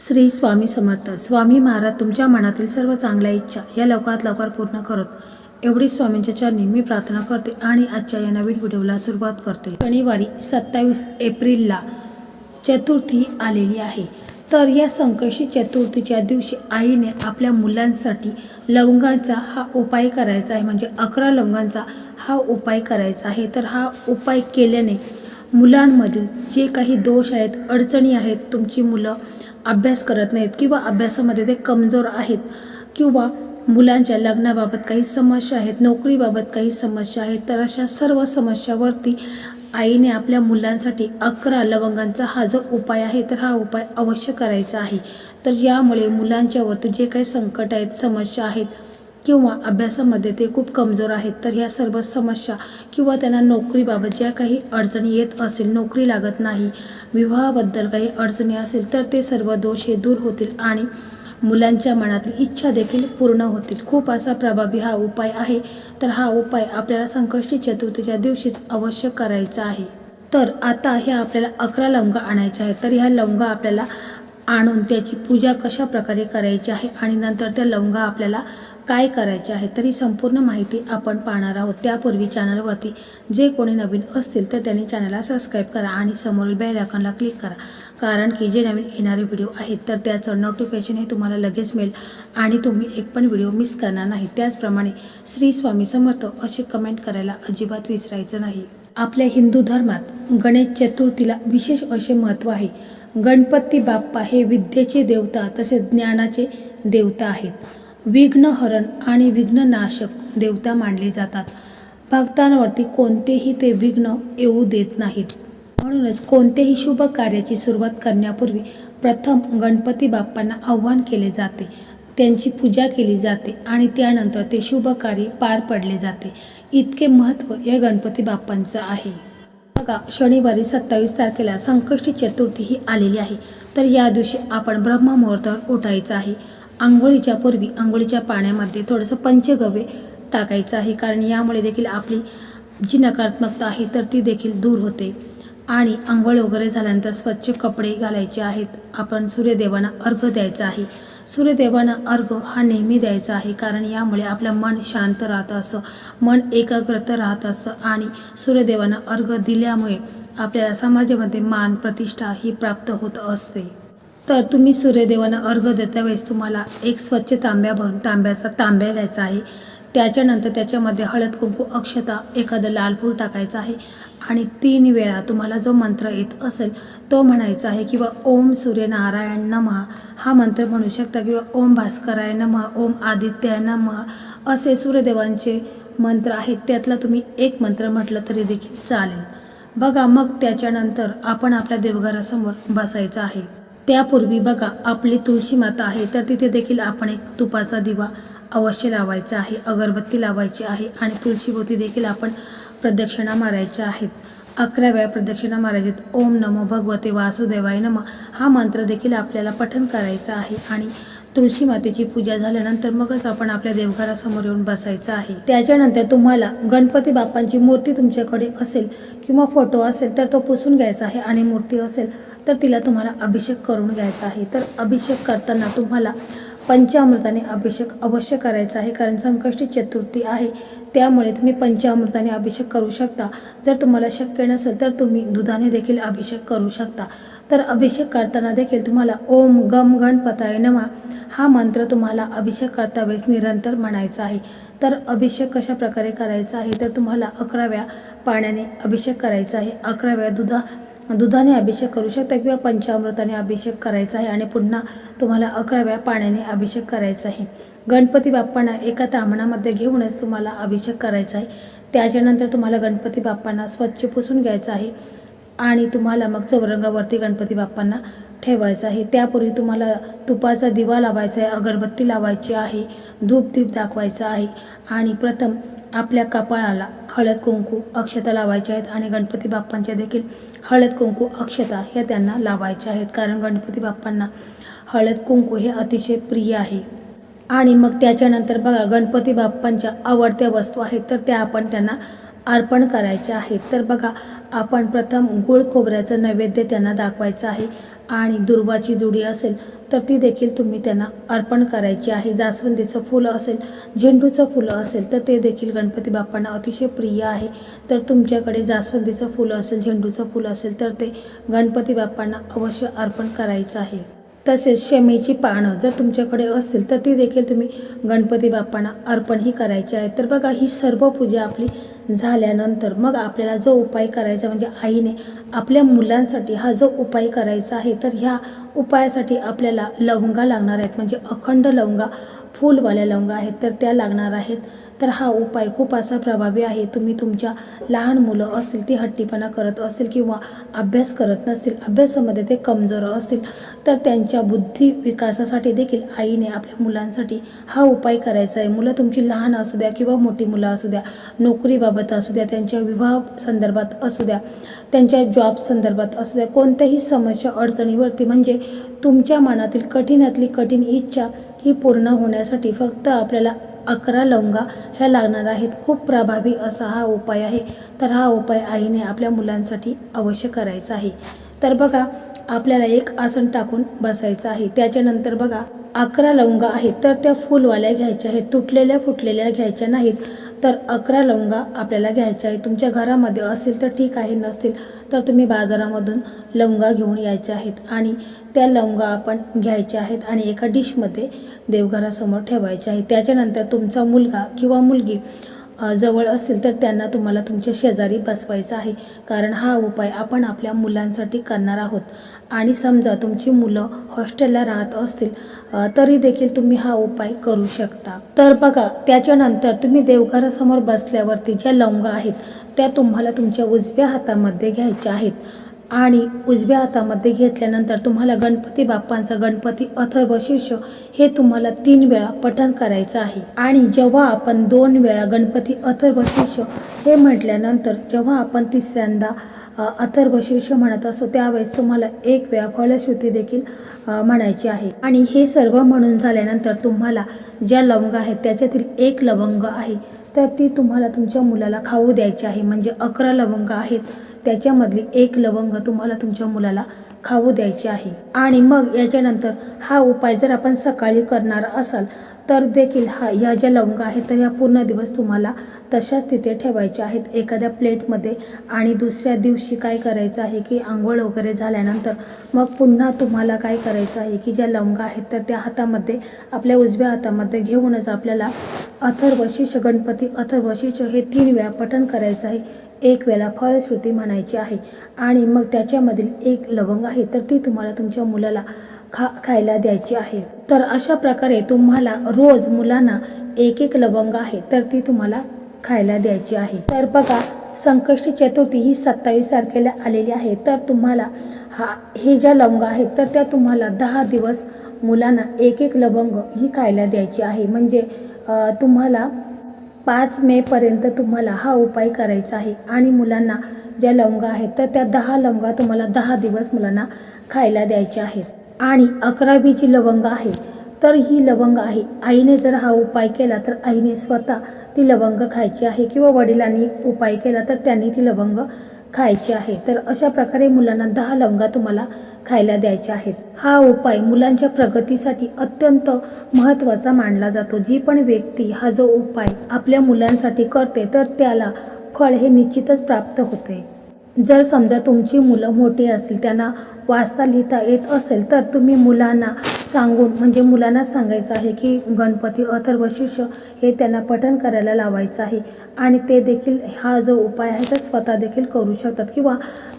श्री स्वामी समर्थ. स्वामी महाराज तुमच्या मनातील सर्व चांगल्या इच्छा या लवकरात लवकर पूर्ण करत एवढी स्वामींच्या चरणी मी प्रार्थना करते आणि आजच्या या नवीन व्हिडिओला सुरुवात करते. शनिवारी सत्तावीस एप्रिलला चतुर्थी आलेली आहे. तर या संकष्टी चतुर्थीच्या दिवशी आईने आपल्या मुलांसाठी लवंगाचा हा उपाय करायचा आहे. म्हणजे अकरा लवंगांचा हा उपाय करायचा आहे. तर हा उपाय केल्याने मुलांमधील जे काही दोष आहेत अडचणी आहेत तुमची मुलं अभ्यास करत नाहीत किंवा अभ्यासामध्ये ते कमजोर आहेत किंवा मुलांच्या लग्नाबाबत काही समस्या आहेत नोकरीबाबत काही समस्या आहेत तर अशा सर्व समस्यावरती आईने आपल्या मुलांसाठी अकरा लवंगांचा हा जो उपाय आहे तर हा उपाय अवश्य करायचा आहे. तर यामुळे मुलांच्यावरती जे काही संकट आहेत समस्या आहेत किंवा अभ्यासामध्ये ते खूप कमजोर आहेत तर ह्या सर्व समस्या किंवा त्यांना नोकरीबाबत ज्या काही अडचणी येत असेल नोकरी लागत नाही विवाहाबद्दल काही अडचणी असेल तर ते सर्व दोष हे दूर होतील आणि मुलांच्या मनातील इच्छा देखील पूर्ण होतील. खूप असा प्रभावी हा उपाय आहे तर हा उपाय आपल्याला संकष्टी चतुर्थीच्या दिवशीच अवश्य करायचा आहे. तर आता ह्या आपल्याला अकरा लवंगा आणायच्या आहेत तर ह्या लवंगा आपल्याला आणून त्याची पूजा कशा प्रकारे करायची आहे आणि नंतर त्या लवंगा आपल्याला काय करायचे आहे तरी संपूर्ण माहिती आपण पाहणार आहोत. त्यापूर्वी चॅनलवरती जे कोणी नवीन असतील तर त्यांनी चॅनलला सबस्क्राईब करा आणि समोरील बेल आयकॉनला क्लिक करा. कारण की जे नवीन येणारे व्हिडिओ आहेत तर त्याचं नोटिफिकेशन हे तुम्हाला लगेच मिळेल आणि तुम्ही एक पण व्हिडिओ मिस करणार नाही. त्याचप्रमाणे श्री स्वामी समर्थ असे कमेंट करायला अजिबात विसरायचं नाही. आपल्या हिंदू धर्मात गणेश चतुर्थीला विशेष असे महत्त्व आहे. गणपती बाप्पा हे विद्येचे देवता तसेच ज्ञानाचे देवता आहेत. विघ्नहरण आणि विघ्ननाशक देवता मानले जातात. भक्तांवरती कोणतेही ते विघ्न येऊ देत नाहीत. म्हणूनच कोणतेही शुभ कार्याची सुरुवात करण्यापूर्वी प्रथम गणपती बाप्पांना आव्हान केले जाते. त्यांची पूजा केली जाते आणि त्यानंतर ते शुभ कार्य पार पडले जाते. इतके महत्त्व या गणपती बाप्पांचं आहे. बघा शनिवारी सत्तावीस तारखेला संकष्टी चतुर्थी ही आलेली आहे. तर या दिवशी आपण ब्रह्ममुहूर्तावर उठायचं आहे. आंघोळीच्या पूर्वी आंघोळीच्या पाण्यामध्ये थोडंसं पंचगव्य टाकायचं आहे. कारण यामुळे देखील आपली जी नकारात्मकता आहे तर ती देखील दूर होते. आणि आंघोळ वगैरे झाल्यानंतर स्वच्छ कपडे घालायचे आहेत. आपण सूर्यदेवांना अर्घ द्यायचा आहे. सूर्यदेवांना अर्घ हा नेहमी द्यायचा आहे. कारण यामुळे आपलं मन शांत राहत असं मन एकाग्रत राहत असतं. आणि सूर्यदेवांना अर्घ दिल्यामुळे आपल्याला समाजामध्ये मान प्रतिष्ठा ही प्राप्त होत असते. तर तुम्ही सूर्यदेवांना अर्घ देता वेळेस तुम्हाला एक स्वच्छ तांब्या भरून तांब्याचा तांब्या घ्यायचा आहे. त्याच्यानंतर त्याच्यामध्ये हळद कुंकू अक्षता एखादं लाल फूल टाकायचं आहे. आणि तीन वेळा तुम्हाला जो मंत्र येत असेल तो म्हणायचा आहे किंवा ओम सूर्यनारायण नमः. हा मंत्र म्हणू शकता किंवा ओम भास्कराय नमः ओम आदित्याय नमः. असे सूर्यदेवांचे मंत्र आहेत. त्यातला तुम्ही एक मंत्र म्हटलं तरी देखील चालेल. बघा मग त्याच्यानंतर आपण आपल्या देवघरासमोर बसायचं आहे. त्यापूर्वी बघा आपली तुळशी माता आहे तर तिथे देखील आपण एक तुपाचा दिवा अवश्य लावायचा आहे अगरबत्ती लावायची आहे आणि तुळशीभोवती देखील आपण प्रदक्षिणा मारायच्या आहेत. अकरा वेळा प्रदक्षिणा मारायच्यात ओम नमो भगवते वासुदेवाय नम. हा मंत्र देखील आपल्याला पठन करायचा आहे आणि तुळशी मातेची पूजा झाल्यानंतर मगच आपण आपल्या देवघरासमोर येऊन बसायचं आहे. त्याच्यानंतर तुम्हाला गणपती बाप्पांची मूर्ती तुमच्याकडे असेल किंवा फोटो असेल तर तो पुसून घ्यायचा आहे आणि मूर्ती असेल तर तिला तुम्हाला अभिषेक करून घ्यायचा आहे. तर अभिषेक करताना तुम्हाला पंचामृताने अभिषेक अवश्य करायचा आहे कारण संकष्टी चतुर्थी आहे. त्यामुळे तुम्ही पंचामृताने अभिषेक करू शकता. जर तुम्हाला शक्य नसेल तर तुम्ही दुधाने देखील अभिषेक करू शकता. तर अभिषेक करताना देखील तुम्हाला ओम गम गणपताय नमा हा मंत्र तुम्हाला अभिषेक करता वेळेस निरंतर म्हणायचा आहे. तर अभिषेक कशा प्रकारे करायचा आहे? तर तुम्हाला अकराव्या पाण्याने अभिषेक करायचा आहे. अकराव्या दुधा दुधाने अभिषेक करू शकता किंवा पंचामृताने अभिषेक करायचा आहे आणि पुन्हा तुम्हाला अकराव्या पाण्याने अभिषेक करायचा आहे. गणपती बाप्पांना एका तामणामध्ये घेऊनच तुम्हाला अभिषेक करायचा आहे. त्याच्यानंतर तुम्हाला गणपती बाप्पांना स्वच्छ पुसून घ्यायचं आहे. आणि तुम्हाला मग चौरंगावरती गणपती बाप्पांना ठेवायचं आहे. त्यापूर्वी तुम्हाला तुपाचा दिवा लावायचा आहे अगरबत्ती लावायची आहे धूप दीप दाखवायचा आहे आणि प्रथम आपल्या कपाळाला हळद कुंकू अक्षता लावायच्या आहेत आणि गणपती बाप्पांच्या देखील हळद कुंकू अक्षता ह्या त्यांना लावायच्या आहेत. कारण गणपती बाप्पांना हळद कुंकू हे अतिशय प्रिय आहे. आणि मग त्याच्यानंतर बघा गणपती बाप्पांच्या आवडत्या वस्तू आहेत तर त्या आपण त्यांना अर्पण करायचे आहेत. तर बघा आपण प्रथम गुळ खोबऱ्याचं नैवेद्य त्यांना दाखवायचं आहे आणि दुर्वाची जुडी असेल तर ती देखील तुम्ही त्यांना अर्पण करायची आहे. जास्वंदीचं फुलं असेल झेंडूचं फुलं असेल तर ते देखील गणपती बाप्पांना अतिशय प्रिय आहे. तर तुमच्याकडे जास्वंदीचं फुलं असेल झेंडूचं फुलं असेल तर ते गणपती बाप्पांना अवश्य अर्पण करायचं आहे. तसेच शमीची पानं जर तुमच्याकडे असतील तर ती देखील तुम्ही गणपती बाप्पांना अर्पणही करायची आहे तर बघा ही सर्व पूजा आपली झाल्यानंतर मग आपल्याला जो उपाय करायचा म्हणजे आईने आपल्या मुलांसाठी हा जो उपाय करायचा आहे तर ह्या उपायासाठी आपल्याला लवंगा लागणार आहेत. म्हणजे अखंड लवंगा फुलवाल्या लवंगा आहेत तर त्या लागणार आहेत. तर हा उपाय खूप असा प्रभावी आहे. तुम्ही तुमच्या लहान मुलं असतील ती हट्टीपणा करत असेल किंवा अभ्यास करत नसतील अभ्यासामध्ये ते कमजोर असतील तर त्यांच्या बुद्धी विकासासाठी देखील आईने आपल्या मुलांसाठी हा उपाय करायचा आहे. मुलं तुमची लहान असू द्या किंवा मोठी मुलं असू द्या नोकरीबाबत असू द्या त्यांच्या विवाह संदर्भात असू द्या त्यांच्या जॉब संदर्भात असू द्या कोणत्याही समस्या अडचणीवरती म्हणजे तुमच्या मनातील कठीणातली कठीण इच्छा ही पूर्ण होण्यासाठी फक्त आपल्याला अकरा लवंगा ह्या लागणार आहेत. खूप प्रभावी असा हा उपाय आहे. तर हा उपाय आईने आपल्या मुलांसाठी अवश्य करायचा आहे. तर बघा आपल्याला एक आसन टाकून बसायचं आहे. त्याच्यानंतर बघा अकरा लवंगा आहेत. तर त्या फुलवाल्या घ्यायच्या आहेत. तुटलेल्या फुटलेल्या घ्यायच्या नाहीत. तर अकरा लवंगा आपल्याला घ्यायच्या आहेत. तुमच्या घरामध्ये असेल तर ठीक आहे नसतील तर तुम्ही बाजारामधून लवंगा घेऊन यायच्या आहेत आणि त्या लवंगा आपण घ्यायच्या आहेत आणि एका डिशमध्ये देवघरासमोर ठेवायच्या आहेत. त्याच्यानंतर तुमचा मुलगा किंवा मुलगी जवळ असेल तर त्यांना तुम्हाला तुमच्या शेजारी बसवायचं आहे. कारण हा उपाय आपण आपल्या मुलांसाठी करणार आहोत. आणि समजा तुमची मुलं हॉस्टेलला राहत असतील तरी देखील तुम्ही हा उपाय करू शकता. तर बघा त्याच्यानंतर तुम्ही देवघरासमोर बसल्यावरती ज्या लवंगा आहेत त्या तुम्हाला तुमच्या उजव्या हातामध्ये घ्यायच्या आहेत. आणि उजव्या हातामध्ये घेतल्यानंतर तुम्हाला गणपती बाप्पांचा गणपती अथर्व शीर्ष हे तुम्हाला तीन वेळा पठण करायचं आहे. आणि जेव्हा आपण दोन वेळा गणपती अथर्व शीर्ष हे म्हटल्यानंतर जेव्हा आपण तिसऱ्यांदा अथर्व शीर्ष म्हणत असतो त्यावेळेस तुम्हाला एक वेळा फळश्रुती देखील म्हणायची आहे. आणि हे सर्व म्हणून झाल्यानंतर तुम्हाला ज्या लवंग आहेत त्याच्यातील एक लवंग आहे. तर ती तुम्हाला तुमच्या मुलाला खाऊ द्यायची आहे. म्हणजे अकरा लवंग आहेत. त्याच्यामधली एक लवंग तुम्हाला तुमच्या मुलाला खाऊ द्यायची आहे. आणि मग याच्यानंतर हा उपाय जर आपण सकाळी करणार असाल तर देखील हा या ज्या लवंग आहेत तर या पूर्ण दिवस तुम्हाला तशाच तिथे ठेवायच्या आहेत. एखाद्या प्लेटमध्ये आणि दुसऱ्या दिवशी काय करायचं आहे की आंघोळ वगैरे झाल्यानंतर मग पुन्हा तुम्हाला काय करायचं आहे की ज्या लवंगा आहेत तर त्या हातामध्ये आपल्या उजव्या हातामध्ये घेऊनच आपल्याला अथर्वशीर्ष गणपती अथर्वशीर्ष हे तीन वेळा पठण करायचं आहे. एक वेळा फळश्रुती म्हणायची आहे. आणि मग त्याच्यामधील एक लवंग आहे तर ती तुम्हाला तुमच्या मुलाला खा खायला द्यायची आहे. तर अशा प्रकारे तुम्हाला रोज मुलांना एक एक लवंग आहे तर ती तुम्हाला खायला द्यायची आहे. तर बघा संकष्टी चतुर्थी ही सत्तावीस तारखेला आलेली आहे. तर तुम्हाला हा हे ज्या लवंग आहेत तर त्या तुम्हाला दहा दिवस मुलांना एक एक लवंग ही खायला द्यायची आहे. म्हणजे तुम्हाला पाच मेपर्यंत तुम्हाला हा उपाय करायचा आहे. आणि मुलांना ज्या लवंगा आहेत तर त्या दहा लवंगा तुम्हाला दहा दिवस मुलांना खायला द्यायच्या आहेत. आणि अकरावी जी लवंग आहे तर ही लवंग आहे. आईने जर हा उपाय केला तर आईने स्वतः ती लवंग खायची आहे किंवा वडिलांनी उपाय केला तर त्यांनी ती लवंग खायची आहे. तर अशा प्रकारे मुलांना दहा लवंगा तुम्हाला खायला द्यायच्या आहेत. हा उपाय मुलांच्या प्रगतीसाठी अत्यंत महत्त्वाचा मानला जातो. जी पण व्यक्ती हा जो उपाय आपल्या मुलांसाठी करते तर त्याला फळ हे निश्चितच प्राप्त होते. जर समजा तुमची मुलं मोठी असतील त्यांना वाचता लिहिता येत असेल तर तुम्ही मुलांना सांगून म्हणजे मुलांना सांगायचं आहे की गणपती अथर्वशिष्य हे त्यांना पठण करायला लावायचं आहे. आणि ते देखील हा जो उपाय आहे तर स्वतः देखील करू शकतात. किंवा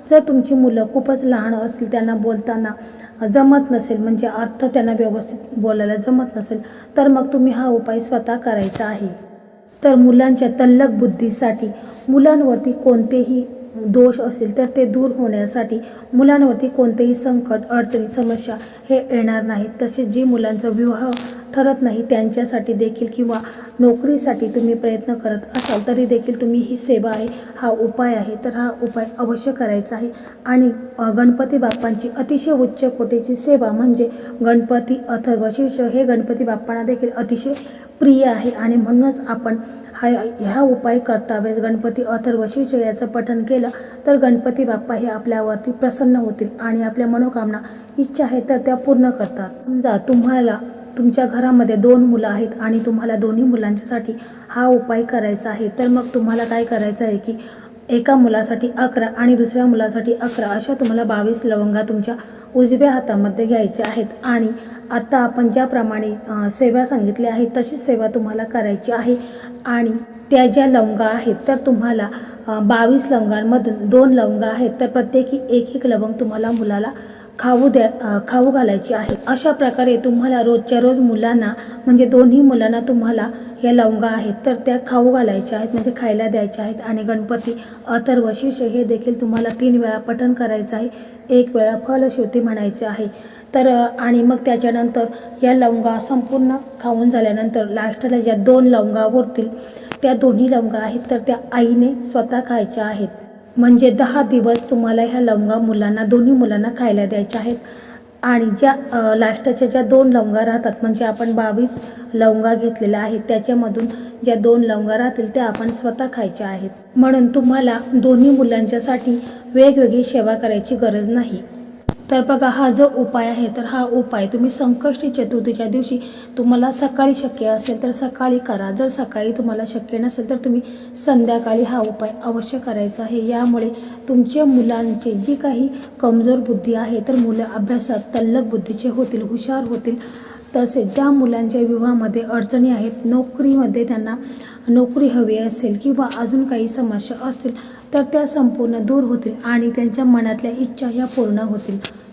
जर तुमची मुलं खूपच लहान असतील त्यांना बोलताना जमत नसेल म्हणजे अर्थ त्यांना व्यवस्थित बोलायला जमत नसेल तर मग तुम्ही हा उपाय स्वतः करायचा आहे. तर मुलांच्या तल्लक बुद्धीसाठी मुलांवरती कोणतेही दोष असेल तर ते दूर होण्यासाठी मुलांवरती कोणतेही संकट अडचणी समस्या हे येणार नाहीत. तसेच जी मुलांचा विवाह ठरत नाही त्यांच्यासाठी देखील किंवा नोकरीसाठी तुम्ही प्रयत्न करत असाल तरी देखील तुम्ही ही सेवा आहे हा उपाय आहे. तर हा उपाय अवश्य करायचा आहे. आणि गणपती बाप्पांची अतिशय उच्च कोटीची सेवा म्हणजे गणपती अथर्वशीर्ष हे गणपती बाप्पांना देखील अतिशय प्रिय आहे. आणि म्हणूनच आपण हा ह्या उपाय करता वेळेस गणपती अथर्वशीर्ष याचं पठन केलं तर गणपती बाप्पा हे आपल्यावरती प्रसन्न होतील आणि आपल्या मनोकामना इच्छा आहे तर त्या पूर्ण करतात. समजा तुम्हाला तुमच्या घरामध्ये दोन मुलं आहेत आणि तुम्हाला दोन्ही मुलांच्यासाठी हा उपाय करायचा आहे तर मग तुम्हाला काय करायचं आहे की एका मुलासाठी अकरा आणि दुसऱ्या मुलासाठी अकरा अशा तुम्हाला बावीस लवंगा तुमच्या उजव्या हातामध्ये घ्यायच्या आहेत. आणि आता आपण ज्याप्रमाणे सेवा सांगितली आहे तशीच सेवा तुम्हाला करायची आहे. आणि त्या ज्या लवंगा आहेत तर तुम्हाला बावीस लवंगांमधून दोन लवंगा आहेत तर प्रत्येकी एक एक लवंग तुम्हाला मुलाला खाऊ द्या खाऊ घालायची आहे. अशा प्रकारे तुम्हाला रोजच्या रोज मुलांना म्हणजे दोन्ही मुलांना तुम्हाला या लवंगा आहेत. तर त्या खाऊ घालायच्या आहेत म्हणजे खायला द्यायच्या आहेत. आणि गणपती अथर्वशीर्ष हे देखील तुम्हाला तीन वेळा पठण करायचं आहे. एक वेळा फलश्रुती म्हणायचे आहे. तर आणि मग त्याच्यानंतर या लवंगा संपूर्ण खाऊन झाल्यानंतर लास्टला ज्या दोन लवंगा उरतील त्या दोन्ही लवंगा आहेत. तर त्या आईने स्वतः खायच्या आहेत. म्हणजे दहा दिवस तुम्हाला ह्या लवंगा मुलांना दोन्ही मुलांना खायला द्यायच्या आहेत. आणि ज्या लास्टच्या ज्या दोन लवंगा राहतात म्हणजे आपण बावीस लवंगा घेतलेल्या आहेत त्याच्यामधून ज्या दोन लवंगा राहतील त्या आपण स्वतः खायच्या आहेत. म्हणून तुम्हाला दोन्ही मुलांच्यासाठी वेगवेगळी सेवा करायची गरज नाही. तर बघा हा जो उपाय आहे तर हा उपाय तुम्ही संकष्टी चतुर्थीच्या दिवशी तुम्हाला सकाळी शक्य असेल तर सकाळी करा. जर सकाळी तुम्हाला शक्य नसेल तर तुम्ही संध्याकाळी हा उपाय अवश्य करायचा आहे. यामुळे तुमच्या मुलांची जी काही कमजोर बुद्धी आहे तर मुलं अभ्यासात तल्लक बुद्धीचे होतील हुशार होतील. तसेच ज्या मुलांच्या विवाहामध्ये अडचणी आहेत नोकरीमध्ये त्यांना नोकरी हवी असेल किंवा अजून काही समस्या असतील तर त्या संपूर्ण दूर होतील आणि त्यांच्या मनातल्या इच्छा ह्या पूर्ण होतील.